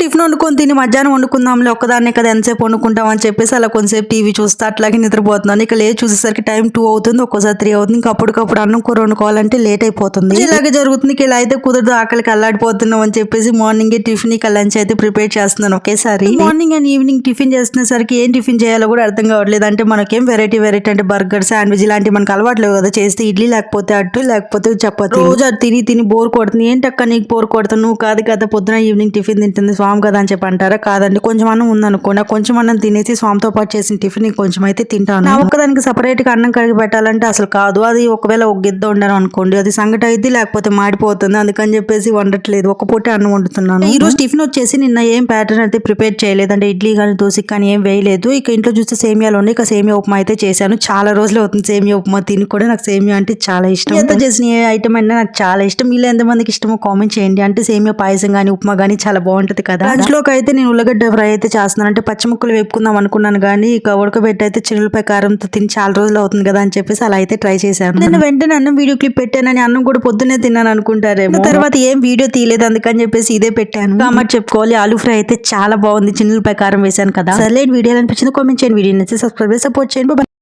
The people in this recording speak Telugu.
టిఫిన్ వండుకొని తిని మధ్యాహ్నం వండుకుందాంలే ఒక్కదాన్నే కదా ఎంతసేపు వండుకుంటాం అని చెప్పేసి అలా కొంతసేపు టీవీ చూస్తా అట్లాగే నిద్రపోతున్నాను. ఇక లేచి చూసేసరికి టైం టూ అవుతుంది ఒక్కోసారి త్రీ అవుతుంది. ఇంకా అప్పటికప్పుడు అన్నం కూర వండుకోవాలంటే లేట్ అయిపోతుంది. ఇలాగే జరుగుతుంది. ఇలా అయితే కుదరదు ఆకలికి అల్లాడిపోతున్నాం అని చెప్పేసి మార్నింగ్ టిఫిన్ ఇక లంచ్ అయితే ప్రిపేర్ చేస్తున్నాను ఒకేసారి. మార్నింగ్ అండ్ ఈవినింగ్ టిఫిన్ చేస్తున్నసరికి ఏం టిఫిన్ చేయాలో కూడా అర్థం కావట్లేదు. అంటే మనకేం వెరైటీ వెరైటీ అంటే బర్గర్ శాండ్విచ్ ఇలాంటివి మనకు అలవాట్లేవు కదా. చేస్తే ఇడ్లీ లేకపోతే అట్టు లేకపోతే చపాతి రోజు అది తిని తిని బోర్ కొడుతుంది. ఏంటక్క నీకు బోర్ కొడుతుంది? నువ్వు కాదు కదా పొద్దున ఈవినింగ్ టిఫిన్ తింటుంది. స్వామి కదా అని చెప్పి అంటారా? కాదండి. కొంచెం అన్నం ఉందనుకోండి. కొంచెం అన్నం తినేసి స్వామితో పాటు చేసిన టిఫిన్ కొంచెం అయితే తింటాను. నా ఒక్కదానికి సపరేట్గా అన్నం కడిగి పెట్టాలంటే అసలు కాదు. అది ఒకవేళ ఒక గిద్ద ఉండను అనుకోండి అది సంగటి అయితే లేకపోతే మాడిపోతుంది. అందుకని చెప్పేసి వండట్లేదు. ఒక పూట అన్నం వండుతున్నాను. ఈ రోజు టిఫిన్ వచ్చేసి నిన్న ఏం ప్యాటర్న్ అయితే ప్రిపేర్ చేయలేదు. అంటే ఇడ్లీ కానీ దోశ కానీ ఏం వేయలేదు. ఇక ఇంట్లో చూస్తే సేమియాలు ఉన్నాయి. ఇక సేమియా ఉప్మా అయితే చేశాను. చాలా రోజులు అవుతుంది సేమియా ఉప్మా తిని కూడా. నాకు సేమియా అంటే చాలా ఇష్టం. ఎంత చేసిన ఏ ఐటమ్ అయినా నాకు చాలా ఇష్టం. మీలో ఎంతమందికి ఇష్టమో కామెంట్ చేయండి. అంటే సేమియా పాయసం కానీ ఉప్మా కానీ చాలా బాగుంటది కదా? లంచ్లోకి అయితే నేను ఉల్లగడ్డ ఫ్రై అయితే చేస్తున్నాను. అంటే పచ్చి ముక్కలు వేపుకుందాం అనుకున్నాను కానీ ఇక ఉడకబెట్టి అయితే చిన్నపై కారంతో తిని చాలా రోజులు అవుతుంది కదా అని చెప్పేసి అలా అయితే ట్రై చేశాను. నేను వెంటనే అన్నం వీడియో క్లిప్ పెట్టానని అన్నం కూడా పొద్దున్నే తిన్నాను అనుకుంటారేమో. తర్వాత ఏం వీడియో తీయలేదు అందుకని చెప్పేసి ఇదే పెట్టాను. కామెంట్ చెప్పుకోవాలి ఆలూ ఫ్రై అయితే చాలా బాగుంది చిన్నపై కారం వేశాను కదా. సర్లేని వీడియో అనిపించింది కామెంట్ చేయండి. వీడియో నచ్చి సబ్స్క్రైబ్ సపోర్ట్ చేయండి.